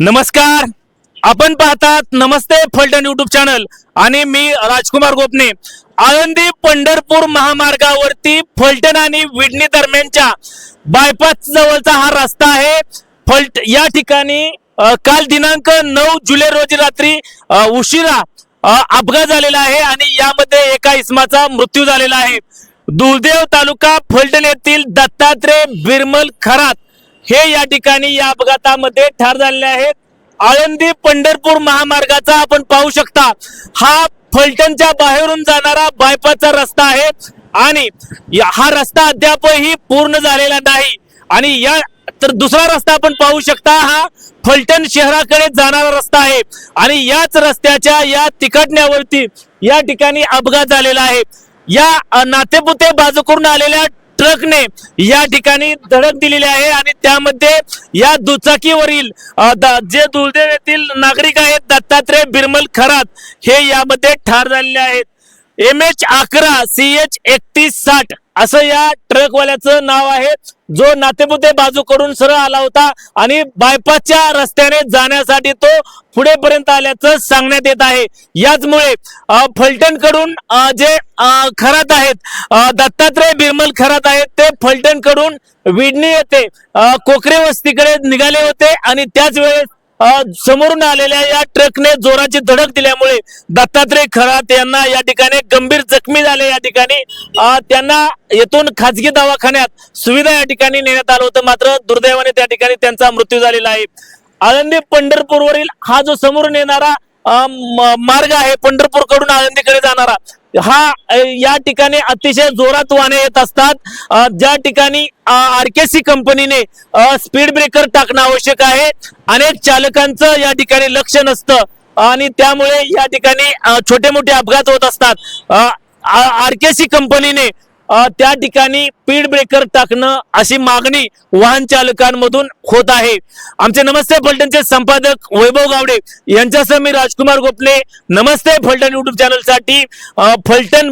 नमस्कार. आपण पाहतात नमस्ते फलटण युट्यूब चॅनल आणि मी राजकुमार गोपने. आळंदी पंढरपूर महामार्गावरती फलटण आणि विडणी दरम्यानच्या बायपास जवळचा हा रस्ता आहे. फलट या ठिकाणी काल दिनांक नऊ जुलै रोजी रात्री उशिरा अपघात झालेला आहे आणि यामध्ये एका इसमाचा मृत्यू झालेला आहे. दुर्देव तालुका फलटण येथील दत्तात्रय बिरमल खरात हे या ठिकाणी या अपघातामध्ये ठार झालेले आहेत. आळंदी पंढरपूर महामार्गाचा आपण पाहू शकता हा फलटणच्या बाहेरून जाणारा बायपासचा रस्ता आहे आणि हा रस्ता अद्यापही पूर्ण झालेला नाही. आणि या तर दुसरा रस्ता आपण पाहू शकता हा फलटण शहराकडे जाणारा रस्ता आहे. आणि याच रस्त्याच्या या तिकटण्यावरती या ठिकाणी अपघात झालेला आहे. या नातेपुते बाजू करून आलेल्या ट्रकने या ठिकाणी धडक दिलेली आहे आणि त्यामध्ये या दुचाकीवरील द- जे दुर्दैव येथील नागरिक आहेत दत्तात्रय बिरमल खरात हे यामध्ये ठार झालेले आहेत. एम एच अकरा सी एच एकतीस साठ. असं या ट्रकवाल्याचं नाव आहे. जो नातेपुते बाजू करून सरळ आला होता आणि बायपासच्या रस्त्याने जाण्यासाठी तो पुढे पर्यंत आल्याचं सांगण्यात येत आहे. याचमुळे फलटणकडून जे खरात आहेत दत्तात्रय बिरमल खरात आहेत ते फलटणकडून विडणी येथे कोकरे वस्तीकडे निघाले होते आणि त्याच वेळेस समोरून आलेल्या या ट्रकने जोराची धडक दिल्यामुळे दत्तात्रय खरात यांना या ठिकाणी गंभीर जखमी झाले. या ठिकाणी त्यांना येथून खाजगी दवाखान्यात सुविधा या ठिकाणी नेण्यात आलं होतं. मात्र दुर्दैवाने त्या ठिकाणी त्यांचा मृत्यू झालेला आहे. आळंदी पंढरपूरवरील हा जो समोरून येणारा मार्ग आहे पंढरपूरकडून आळंदीकडे जाणारा हा या ठिकाणी अतिशय जोरात वाहने येत असतात. ज्या ठिकाणी आरकेसी कंपनीने स्पीड ब्रेकर टाकणं आवश्यक आहे. अनेक चालकांचं या ठिकाणी लक्ष नसतं. आणि त्यामुळे या ठिकाणी छोटे मोठे अपघात होत असतात. आरकेसी कंपनीने त्या ठिकाणी स्पीड ब्रेकर टाकणं अशी मागणी वाहन चालकांमधून होत आहे. आमचे नमस्ते फलटणचे संपादक वैभव गावडे. यांच्यासह मी राजकुमार गोपले. नमस्ते फलटण युट्यूब चॅनलसाठी फलटण